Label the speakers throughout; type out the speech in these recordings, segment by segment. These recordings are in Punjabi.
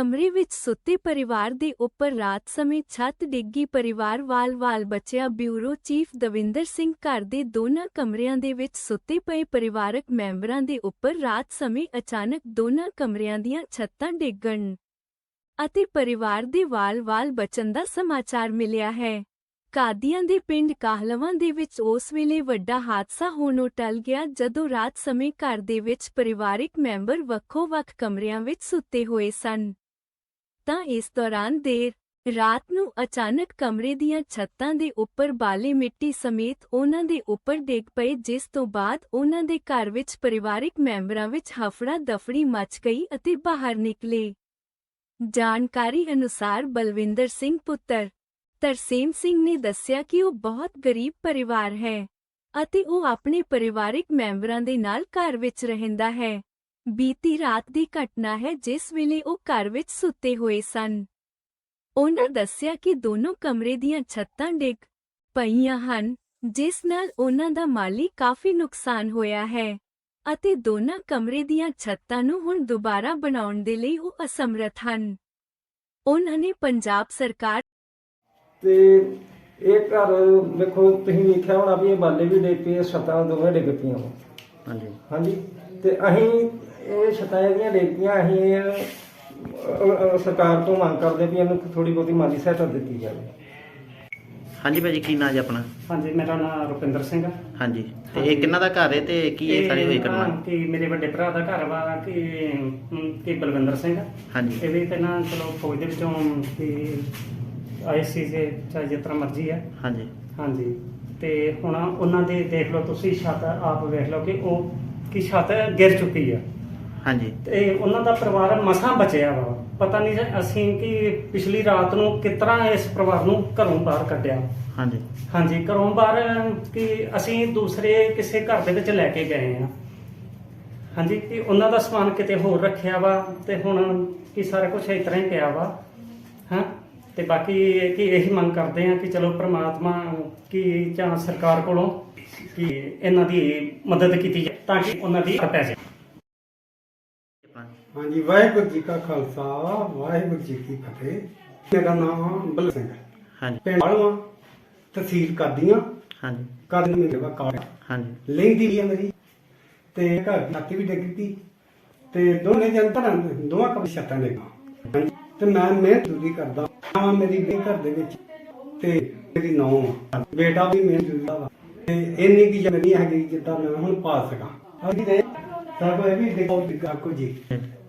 Speaker 1: ਕਮਰੇ ਵਿੱਚ ਸੁੱਤੇ ਪਰਿਵਾਰ ਦੇ ਉੱਪਰ ਰਾਤ ਸਮੇਂ ਛੱਤ ਡਿੱਗੀ ਪਰਿਵਾਰ ਵਾਲ-ਵਾਲ ਬਚਿਆ ਬਿਊਰੋ ਚੀਫ ਦਵਿੰਦਰ ਸਿੰਘ ਘਰ ਦੇ ਦੋਨਾਂ ਕਮਰਿਆਂ ਦੇ ਵਿੱਚ ਸੁੱਤੇ ਪਏ ਪਰਿਵਾਰਕ ਮੈਂਬਰਾਂ ਦੇ ਉੱਪਰ ਰਾਤ ਸਮੇਂ ਅਚਾਨਕ ਦੋਨਾਂ ਕਮਰਿਆਂ ਦੀਆਂ ਛੱਤਾਂ ਡਿੱਗਣ ਅਤੇ ਪਰਿਵਾਰ ਦੇ ਵਾਲ-ਵਾਲ ਬਚਣ ਦਾ ਸਮਾਚਾਰ ਮਿਲਿਆ ਹੈ। ਕਾਦੀਆਂ ਦੇ ਪਿੰਡ ਕਾਹਲਵਾਂ ਦੇ ਵਿੱਚ ਉਸ ਵੇਲੇ ਵੱਡਾ ਹਾਦਸਾ ਹੋਣੋਂ ਟਲ ਗਿਆ ਜਦੋਂ ਰਾਤ ਸਮੇਂ ਘਰ ਦੇ ਵਿੱਚ ਪਰਿਵਾਰਿਕ ਮੈਂਬਰ ਵੱਖੋ-ਵੱਖ ਕਮਰਿਆਂ ਵਿੱਚ ਸੁੱਤੇ ਹੋਏ ਸਨ। ਤਾਂ ਇਸ ਦੌਰਾਨ ਦੇਰ ਰਾਤ ਨੂੰ ਅਚਾਨਕ ਕਮਰੇ ਦੀਆਂ ਛੱਤਾਂ ਦੇ ਉੱਪਰ ਬਾਲੇ ਮਿੱਟੀ ਸਮੇਤ ਉਹਨਾਂ ਦੇ ਉੱਪਰ ਡਿੱਗ ਪਏ, ਜਿਸ ਤੋਂ ਬਾਅਦ ਉਹਨਾਂ ਦੇ ਘਰ ਵਿੱਚ ਪਰਿਵਾਰਿਕ ਮੈਂਬਰਾਂ ਵਿੱਚ ਹਫੜਾ ਦਫੜੀ ਮਚ ਗਈ ਅਤੇ ਬਾਹਰ ਨਿਕਲੇ। ਜਾਣਕਾਰੀ ਅਨੁਸਾਰ ਬਲਵਿੰਦਰ ਸਿੰਘ ਪੁੱਤਰ ਤਰਸੇਮ ਸਿੰਘ ਨੇ ਦੱਸਿਆ ਕਿ ਉਹ ਬਹੁਤ ਗਰੀਬ ਪਰਿਵਾਰ ਹੈ ਅਤੇ ਉਹ ਆਪਣੇ ਪਰਿਵਾਰਿਕ ਮੈਂਬਰਾਂ ਦੇ ਨਾਲ ਘਰ ਵਿੱਚ ਰਹਿੰਦਾ ਹੈ। ਬੀਤੀ ਰਾਤ ਦੀ ਘਟਨਾ ਹੈ ਜਿਸ ਵੇਲੇ ਉਹ ਘਰ ਵਿੱਚ ਸੁੱਤੇ ਹੋਏ ਸਨ। ਉਹਨਾਂ ਦੱਸਿਆ ਕਿ ਦੋਨੋਂ ਕਮਰੇ ਦੀਆਂ ਛੱਤਾਂ ਡਿੱਗ ਪਈਆਂ ਹਨ ਜਿਸ ਨਾਲ ਉਹਨਾਂ ਦਾ ਮਾਲੀ ਕਾਫੀ ਨੁਕਸਾਨ ਹੋਇਆ ਹੈ ਅਤੇ ਦੋਨਾਂ ਕਮਰੇ ਦੀਆਂ ਛੱਤਾਂ ਨੂੰ ਹੁਣ ਦੁਬਾਰਾ ਬਣਾਉਣ ਦੇ ਲਈ ਉਹ ਅਸਮਰਥ ਹਨ। ਉਹਨਾਂ ਨੇ ਪੰਜਾਬ ਸਰਕਾਰ
Speaker 2: ਤੇ ਇਹ ਘਰ ਵੇਖੋ ਤੁਸੀਂ ਵੇਖਿਆ ਹੋਣਾ ਵੀ ਇਹ ਬਾਲੇ ਵੀ ਡਿੱਗ ਪਏ ਛੱਤਾਂ ਦੋਵੇਂ ਡਿੱਗ ਪਈਆਂ।
Speaker 3: ਹਾਂਜੀ।
Speaker 2: ਹਾਂਜੀ ਤੇ ਅਸੀਂ ਇਹ ਛੱਤਾਂ ਜਿਹੜੀਆਂ ਡਿੱਗ ਪਈਆਂ ਅਸੀਂ ਇਹ, ਅ, ਅ, ਸਰਕਾਰ ਤੋਂ ਮੰਗ ਕਰਦੇ ਵੀ ਇਹਨੂੰ ਥੋੜੀ ਬਹੁਤੀ ਮਾਲੀ ਸਹਾਇਤਾ ਦਿੱਤੀ ਜਾਵੇ।
Speaker 3: ਹਾਂਜੀ ਭਾਜੀ ਕੀ ਨਾਂ ਜੀ ਆਪਣਾ?
Speaker 4: ਹਾਂਜੀ ਮੇਰਾ ਨਾਮ ਰੁਪਿੰਦਰ ਸਿੰਘ ਆ।
Speaker 3: ਹਾਂਜੀ ਤੇ ਇਹ ਕਿੰਨਾ ਦਾ ਘਰ ਹੈ ਤੇ ਕੀ ਇਹ ਸਾਰੀ ਹੋਈ
Speaker 4: ਇਹ
Speaker 3: ਘਟਨਾ?
Speaker 4: ਨਾ ਕਿ ਮੇਰੇ ਵੱਡੇ ਭਰਾ ਦਾ ਘਰ ਵਾ ਕਿ ਕਿ ਬਲਵਿੰਦਰ ਸਿੰਘ
Speaker 3: ਹਾਂਜੀ।
Speaker 4: ਇਹ ਵੀ ਪਹਿਲਾਂ ਚਲੋ ਫੌਜ ਦੇ ਵਿੱਚੋਂ ਕਿ ਆਏ ਸੀ ਜੇ ਚਾਹੇ ਜਿਸ ਤਰ੍ਹਾਂ ਮਰਜ਼ੀ ਆ।
Speaker 3: ਹਾਂਜੀ।
Speaker 4: ਹਾਂਜੀ ਤੇ ਹੁਣ ਉਹਨਾਂ ਦੇ ਦੇਖ ਲਓ ਤੁਸੀਂ ਛੱਤ ਆਪ ਵੇਖ ਲਓ ਕਿ ਉਹ ਕਿ ਛੱਤ ਗਿਰ ਚੁੱਕੀ ਆ।
Speaker 3: ਹਾਂਜੀ।
Speaker 4: ਤੇ ਉਹਨਾਂ ਦਾ ਪਰਿਵਾਰ ਮਸਾਂ ਬਚਿਆ ਵਾ। ਪਤਾ ਨਹੀਂ ਅਸੀਂ ਕਿ ਪਿਛਲੀ ਰਾਤ ਨੂੰ ਕਿਸ ਤਰ੍ਹਾਂ ਇਸ ਪਰਿਵਾਰ ਨੂੰ ਘਰੋਂ ਬਾਹਰ ਕੱਢਿਆ।
Speaker 3: ਹਾਂਜੀ।
Speaker 4: ਹਾਂਜੀ ਘਰੋਂ ਬਾਹਰ ਕਿ ਅਸੀਂ ਦੂਸਰੇ ਕਿਸੇ ਘਰ ਦੇ ਵਿੱਚ ਲੈ ਕੇ ਗਏ ਆ। ਹਾਂਜੀ ਕਿ ਉਹਨਾਂ ਦਾ ਸਮਾਨ ਕਿਤੇ ਹੋਰ ਰੱਖਿਆ ਵਾ ਤੇ ਹੁਣ ਕਿ ਸਾਰਾ ਕੁਝ ਇਸ ਤਰ੍ਹਾਂ ਹੀ ਪਿਆ ਵਾ। ਹਾਂ? ਤੇ ਬਾਕੀ ਇਹ ਕਿ ਇਹੀ ਮੰਗ ਕਰਦੇ ਆ ਕਿ ਚਲੋ ਪ੍ਰਮਾਤਮਾ ਕਿ ਜਾਂ ਸਰਕਾਰ ਕੋਲੋਂ ਕਿ ਇਹਨਾਂ ਦੀ ਮਦਦ ਕੀਤੀ ਜਾਏ ਤਾਂ ਕਿ ਉਹਨਾਂ ਦੀ ਪੈ ਜਾਏ
Speaker 5: ਹਾਂਜੀ ਵਾਹਿਗੁਰੂ ਜੀ ਕਾ ਖਾਲਸਾ ਵਾਹਿਗੁਰੂ ਜੀ ਕੀ ਫਤਿਹ। ਮੇਰਾ ਨਾਮ ਬਲ ਸਿੰਘ ਹੈ।
Speaker 3: ਹਾਂਜੀ।
Speaker 5: ਪਿੰਡ ਵਾਲਵਾ ਤਹਿਸੀਲ ਕਾਦੀਆਂ।
Speaker 3: ਹਾਂਜੀ।
Speaker 5: ਕਾਦੀਆਂ ਮੇਰੇ ਵਾ ਕਾਰ
Speaker 3: ਹਾਂਜੀ।
Speaker 5: ਲੈਂਦੀ ਹੈ ਮੇਰੀ ਤੇ ਘਰ ਨਾਤੀ ਵੀ ਡਿੱਗੀ ਤੀ ਦੋਨੇ ਜਨ ਧਰਾਂ ਦੋਵਾਂ ਕਬ ਛੱਤਾਂ ਨੇ ਤੇ ਮੈਂ ਮਿਹਨਤ ਦੂਰੀ ਕਰਦਾ। ਹਾਂ ਮੇਰੀ ਬੇ ਘਰ ਦੇ ਵਿੱਚ ਤੇ ਮੇਰੀ ਨੌਂ। ਬੇਟਾ ਵੀ ਮਿਹਨਤ ਦੂਰਾ ਵਾ ਤੇ ਇੰਨੀ ਕੀ ਜਮਨੀ ਹੈਗੀ ਜਿੱਦਾਂ ਮੈਂ ਹੁਣ ਪਾ ਸਕਾਂ। ਦੇ ਸਾਡਾ ਇਹ ਵੀ ਦੇਖੋ ਜੀ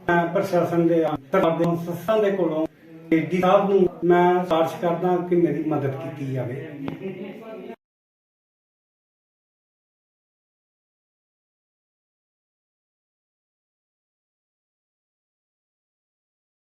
Speaker 5: ਮੈਂ ਪ੍ਰਸ਼ਾਸਨ ਦੇ ਸਰਕਾਰ ਦੇ ਸੰਸਥਾ ਦੇ ਕੋਲੋਂ, ਡੀ ਸਾਹਿਬ ਨੂੰ ਮੈਂ ਸਾਰਸ਼ ਕਰਦਾ ਕਿ ਮੇਰੀ ਮਦਦ ਕੀਤੀ ਜਾਵੇ।